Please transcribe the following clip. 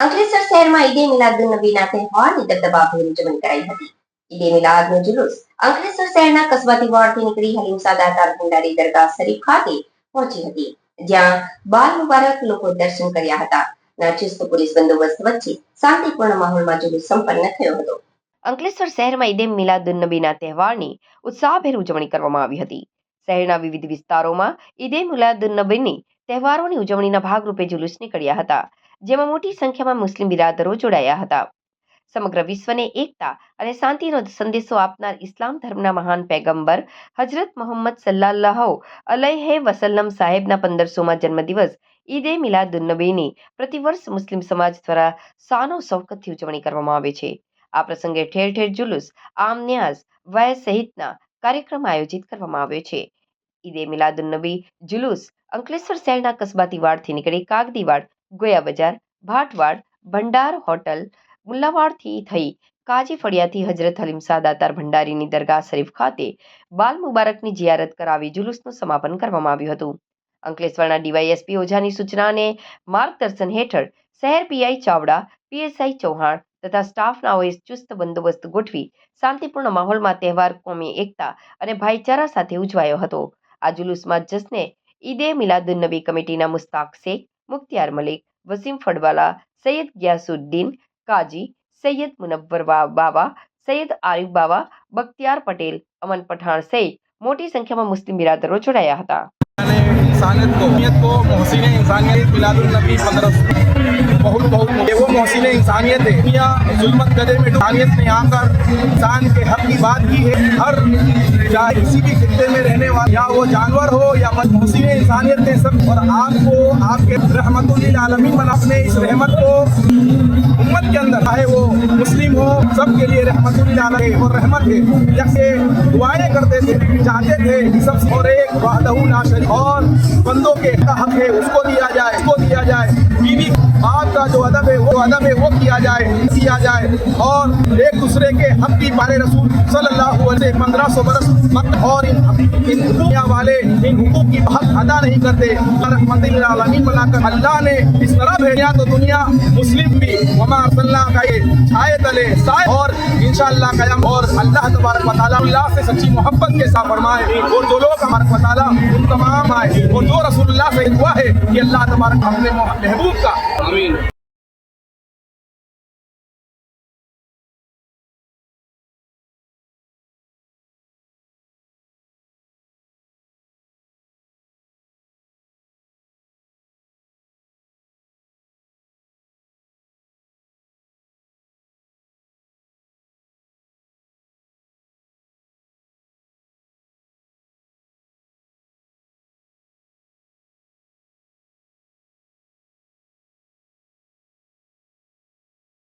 અંકલેશ્વર શહેરમાં ઈદે મિલાદુન નબીના તહેવારની દબદબાભેર ઉજવણી કરાઈ હતી ઈદે મિલાદનો જુલુસ અંકલેશ્વર શહેરના કસબાતી વોર્ડથી નીકળી હલીમ સાદા તારકુંડારી દરગાહ શરીફ ખાતે પહોંચી હતી જ્યાં બાલ મુબારક લોકો દર્શન કર્યા હતા નાચુસ્ત પોલીસ બંદોબસ્ત વચ્ચે શાંતિપૂર્ણ માહોલમાં જુલુસ સંપન્ન થયો હતો અંકલેશ્વર શહેરમાં ઈદે મિલાદુન નબીના તહેવારની ઉત્સાહભેર ઉજવણી કરવામાં આવી હતી શહેરના વિવિધ વિસ્તારોમાં ઈદે મિલાદુન નબીની તહેવારોની ઉજવણીના ભાગરૂપે જુલુસ નીકળ્યા હતા જેમાં મોટી સંખ્યામાં મુસ્લિમ બિરાદરો જોડાયા હતા. સમગ્ર વિશ્વને એકતા અને શાંતિનો સંદેશો આપનાર ઇસ્લામ ધર્મના મહાન પેગમ્બર હજરત મોહમ્મદ સલ્લાહ અલૈહે વસલ્લમ સાહેબના પંદરસોમાં જન્મદિવસ ઈદે મિલાદુન્નબીની પ્રતિવર્ષ મુસ્લિમ સમાજ દ્વારા સાનો સૌકતથી ઉજવણી કરવામાં આવે છે. આ પ્રસંગે ઠેર ઠેર જુલુસ, આમ ન્યાસ વય સહિતના કાર્યક્રમ આયોજિત કરવામાં આવ્યો છે. ઈદે મિલાદુન્નબી જુલુસ અંકલેશ્વર શહેરના કસબાતી વાડથી નીકળી કાગદીવાડ ગોયા બજાર ભાટવાડ, ભંડાર હોટલ, મુલ્લાવાડથી થઈ કાજી ફળિયાથી હજરત હલીમ સાદાતાર ભંડારીની દરગાહ શરીફ ખાતે બાલ મુબારકની જિયારત કરાવી જુલુસનું સમાપન કરવામાં આવ્યું હતું. અંકલેશ્વરના ડીવાયએસપી ઓઝાની સૂચના અને માર્ગદર્શન હેઠળ શહેર પીઆઈ ચાવડા, પીએસઆઈ ચૌહાણ તથા સ્ટાફનાઓએ ચુસ્ત બંદોબસ્ત ગોઠવી શાંતિપૂર્ણ માહોલમાં તહેવાર કોમી એકતા અને ભાઈચારા સાથે ઉજવાયો હતો. આ જુલુસમાં જશ્ને ઈદે મિલાદુન્નબી કમિટીના મુસ્તાક શેખ મુખ્તિયાર મલિક વસીમ ફડવાલા સૈયદ ગિયાસુદ્દીન કાજી સૈયદ મુનવ્વર વા- બાવા સૈયદ આરિફ બાવા બખ્તિયાર પટેલ અમન પઠાણ સહિત મોટી સંખ્યામાં મુસ્લિમ બિરાદરો જોડાયા હતા ने इंसानियत को अहमियत को मोहसिन इंसानियत मिलादुलनबी पंद्रह बहुत बहुत ये वो मोहसिन इंसानियत है। दुनिया जुल्मत गदे में इंसानियत ने आकर इंसान के हक की बात की है। हर चाहे किसी भी खत्ते में रहने वाला, या वो जानवर हो या मत मोहसिन इंसानियत ने सब। और आपको, आपके रहमतुल्लिल आलमीन बना अपने इस रहमत को उम्मत के अंदर, चाहे वो मुस्लिम हो, सबके लिए रहमतुल्लिल आलम है। और रहमत है। जैसे दुआएँ करते थे, चाहते थे सब और एक, वाहदहू ला और बंदों का हक है, उसको दिया जाए, उसको दिया जाए। بیوی آپ کا جو ادب ہے، وہ ادب ہے، وہ کیا جائے کیا جائے۔ اور ایک دوسرے کے حق بھی پارے رسول صلی اللہ علیہ وسلم پندرہ سو برس اور ان دنیا والے ان حقوق کی بات ادا نہیں کرتے۔ رحمت العالمین بنا کر اللہ نے اس طرح بھیجا تو دنیا مسلم بھی۔ وما صلی اللہ کا یہ چھائے تلے سائے۔ اور انشاءاللہ قیم اور اللہ تبارک و تعالی اللہ سے سچی محبت کے ساتھ فرمائے۔ اور جو لوگ ہمارک و تعالی ان تمام آئے، اور جو رسول اللہ سے ہوا ہے کہ اللہ تبارک ہم نے محبوب I mean.